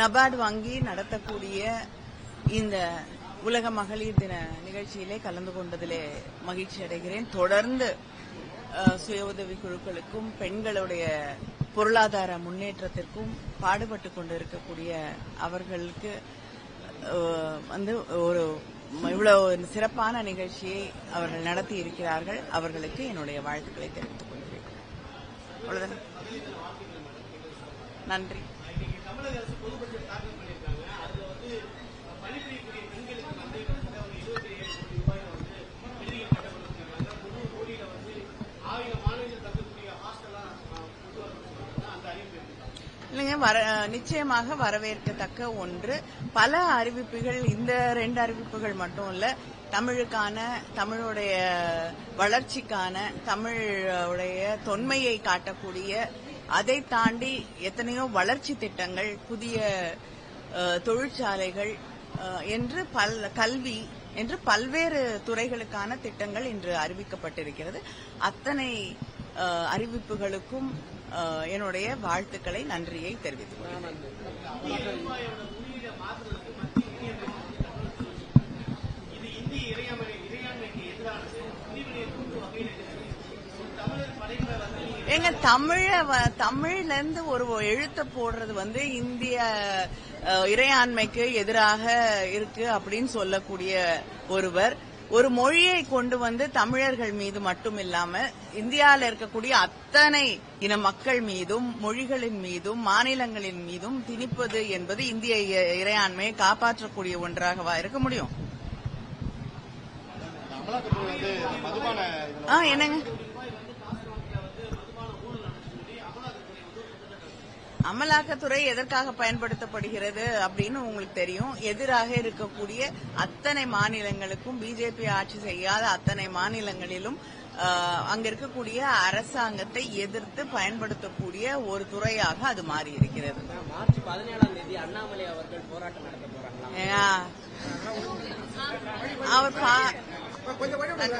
நபார்டு வங்கி நடத்தக்கூடிய இந்த உலக மகளிர் தின நிகழ்ச்சியிலே கலந்து கொண்டதிலே மகிழ்ச்சி அடைகிறேன். தொடர்ந்து சுய உதவி குழுக்களுக்கும் பெண்களுடைய பொருளாதார முன்னேற்றத்திற்கும் பாடுபட்டு கொண்டிருக்கக்கூடிய அவர்களுக்கு வந்து ஒரு இவ்வளவு சிறப்பான நிகழ்ச்சியை அவர்கள் நடத்தி இருக்கிறார்கள் அவர்களுக்கு என்னுடைய வாழ்த்துக்களை தெரிவித்துக் கொள்கிறேன். நன்றி. இல்லைங்க வர நிச்சயமாக வரவேற்கத்தக்க ஒன்று. பல அறிவிப்புகள் இந்த ரெண்டு அறிவிப்புகள் மட்டும் இல்ல தமிழுக்கான தமிழுடைய வளர்ச்சிக்கான தமிழுடைய தொன்மையை காட்டக்கூடிய அதை தாண்டி எத்தனையோ வளர்ச்சி திட்டங்கள் புதிய தொழிற்சாலைகள் என்று பல் கல்வி என்று பல்வேறு துறைகளுக்கான திட்டங்கள் இன்று அறிவிக்கப்பட்டிருக்கிறது. அத்தனை அறிவிப்புகளுக்கும் என்னுடைய வாழ்த்துக்களை நன்றியை தெரிவித்துக் எங்க தமிழ தமிழ்ல இருந்து ஒரு எழுத்த போடுறது வந்து இந்திய இறையாண்மைக்கு எதிராக இருக்கு அப்படின்னு சொல்லக்கூடிய ஒருவர். ஒரு மொழியை கொண்டு வந்து தமிழர்கள் மீது மட்டும் இல்லாம இந்தியாவில் இருக்கக்கூடிய அத்தனை இன மக்கள் மீதும் மொழிகளின் மீதும் மாநிலங்களின் மீதும் திணிப்பது என்பது இந்திய இறையாண்மையை காப்பாற்றக்கூடிய ஒன்றாகவா இருக்க முடியும்? என்னங்க? அமலாக்கத்துறை எதற்காக பயன்படுத்தப்படுகிறது அப்படின்னு உங்களுக்கு தெரியும். எதிராக இருக்கக்கூடிய அத்தனை மாநிலங்களுக்கும் பிஜேபி ஆட்சி செய்யாத அத்தனை மாநிலங்களிலும் அங்க இருக்கக்கூடிய அரசாங்கத்தை எதிர்த்து பயன்படுத்தக்கூடிய ஒரு துறையாக அது மாறி இருக்கிறது மார்ச் பதினேழாம் தேதி அண்ணாமலை அவர்கள் போராட்டம் நடத்த போறாங்களா? ஏன்னா, அவர் பா-